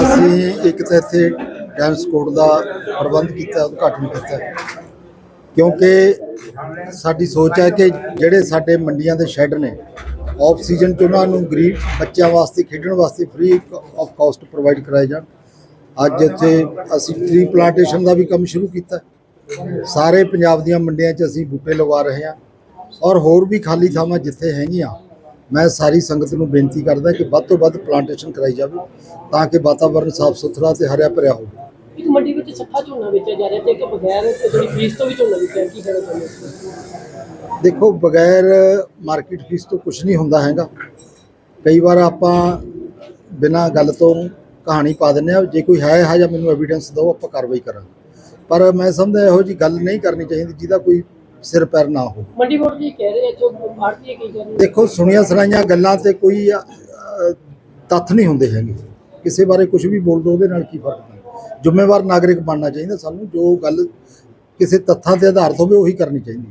ਅਸੀਂ ਇੱਕ ਤਾਂ ਇੱਥੇ ਡਾਂਸ ਕੋਡ ਦਾ ਪ੍ਰਬੰਧ ਕੀਤਾ, ਉਦਘਾਟਨ ਕੀਤਾ। ਕਿਉਂਕਿ ਸਾਡੀ ਸੋਚ ਹੈ ਕਿ ਜਿਹੜੇ ਸਾਡੇ ਮੰਡੀਆਂ ਦੇ ਸ਼ੈੱਡ ਨੇ ਆਫ ਸੀਜ਼ਨ 'ਚ ਉਹਨਾਂ ਨੂੰ ਗਰੀਬ ਬੱਚਿਆਂ ਵਾਸਤੇ, ਖੇਡਣ ਵਾਸਤੇ ਫ੍ਰੀ ਆਫ ਕਾਸਟ ਪ੍ਰੋਵਾਈਡ ਕਰਾਏ ਜਾਣ। ਅੱਜ ਇੱਥੇ ਅਸੀਂ ਟ੍ਰੀ ਪਲਾਂਟੇਸ਼ਨ ਦਾ ਵੀ ਕੰਮ ਸ਼ੁਰੂ ਕੀਤਾ। ਸਾਰੇ ਪੰਜਾਬ ਦੀਆਂ ਮੰਡੀਆਂ 'ਚ ਅਸੀਂ ਬੂਟੇ ਲਗਵਾ ਰਹੇ ਹਾਂ। ਔਰ ਹੋਰ ਵੀ ਖਾਲੀ ਥਾਵਾਂ ਜਿੱਥੇ ਹੈਗੀਆਂ ਮੈਂ ਸਾਰੀ ਸੰਗਤ ਨੂੰ ਬੇਨਤੀ ਕਰਦਾ ਕਿ ਵੱਧ ਤੋਂ ਵੱਧ ਪਲਾਂਟੇਸ਼ਨ ਕਰਾਈ ਜਾਵੇ ਤਾਂ ਕਿ ਵਾਤਾਵਰਣ ਸਾਫ਼ ਸੁਥਰਾ ਤੇ ਹਰਿਆ ਭਰਿਆ ਹੋਵੇ। ਇੱਕ ਮੰਡੀ ਵਿੱਚ ਸੱਫਾ ਝੋਨਾ ਵੇਚਿਆ ਜਾ ਰਿਹਾ ਤੇ ਇੱਕ ਬਗੈਰ ਜਿਹੜੀ ਫੀਸ ਤੋਂ ਵੀ ਝੋਨਾ ਵੇਚਿਆ ਕੀ ਕਹਿਣਾ ਚਾਹੁੰਦੇ ਹੋ? ਦੇਖੋ ਬਗੈਰ ਮਾਰਕੀਟ ਫੀਸ ਤੋਂ ਕੁਝ ਨਹੀਂ ਹੁੰਦਾ ਹੈਗਾ। ਕਈ ਵਾਰ ਆਪਾਂ ਬਿਨਾਂ ਗੱਲ ਤੋਂ ਕਹਾਣੀ ਪਾ ਦਿੰਦੇ ਆ ਜੇ ਕੋਈ ਹੈ ਇਹੋ ਜਿਹਾ ਮੈਨੂੰ ਐਵੀਡੈਂਸ ਦਿਓ ਆਪਾਂ ਕਾਰਵਾਈ ਕਰਾਂਗੇ। ਪਰ ਮੈਂ ਸਮਝਦਾ ਇਹੋ ਜੀ ਗੱਲ ਨਹੀਂ ਕਰਨੀ ਚਾਹੀਦੀ ਜਿਹਦਾ ਕੋਈ ਸਿਰ ਪੈਰ ਨਾ ਹੋ। ਮੰਡੀ ਬੋਰਡ ਜੀ ਕਹਿ ਰਹੇ ਆ ਜੋ ਭਾਰਤੀ ਕੀ ਕਰ ਦੇਖੋ ਸੁਣੀਆਂ ਸੁਣਾਈਆਂ ਗੱਲਾਂ ਤੇ ਕੋਈ ਤੱਥ ਨਹੀਂ ਹੁੰਦੇ ਹੈਗੇ। ਕਿਸੇ ਬਾਰੇ ਕੁਝ ਵੀ ਬੋਲ ਦੋ ਉਹਦੇ ਨਾਲ ਕੀ ਫ਼ਰਕ ਪੈਂਦਾ? ਜ਼ਿੰਮੇਵਾਰ ਨਾਗਰਿਕ ਬਣਨਾ ਚਾਹੀਦਾ ਸਾਨੂੰ ਜੋ ਗੱਲ ਕਿਸੇ ਤੱਥਾਂ ਤੇ ਆਧਾਰਿਤ ਹੋਵੇ ਉਹੀ ਕਰਨੀ ਚਾਹੀਦੀ ਹੈ।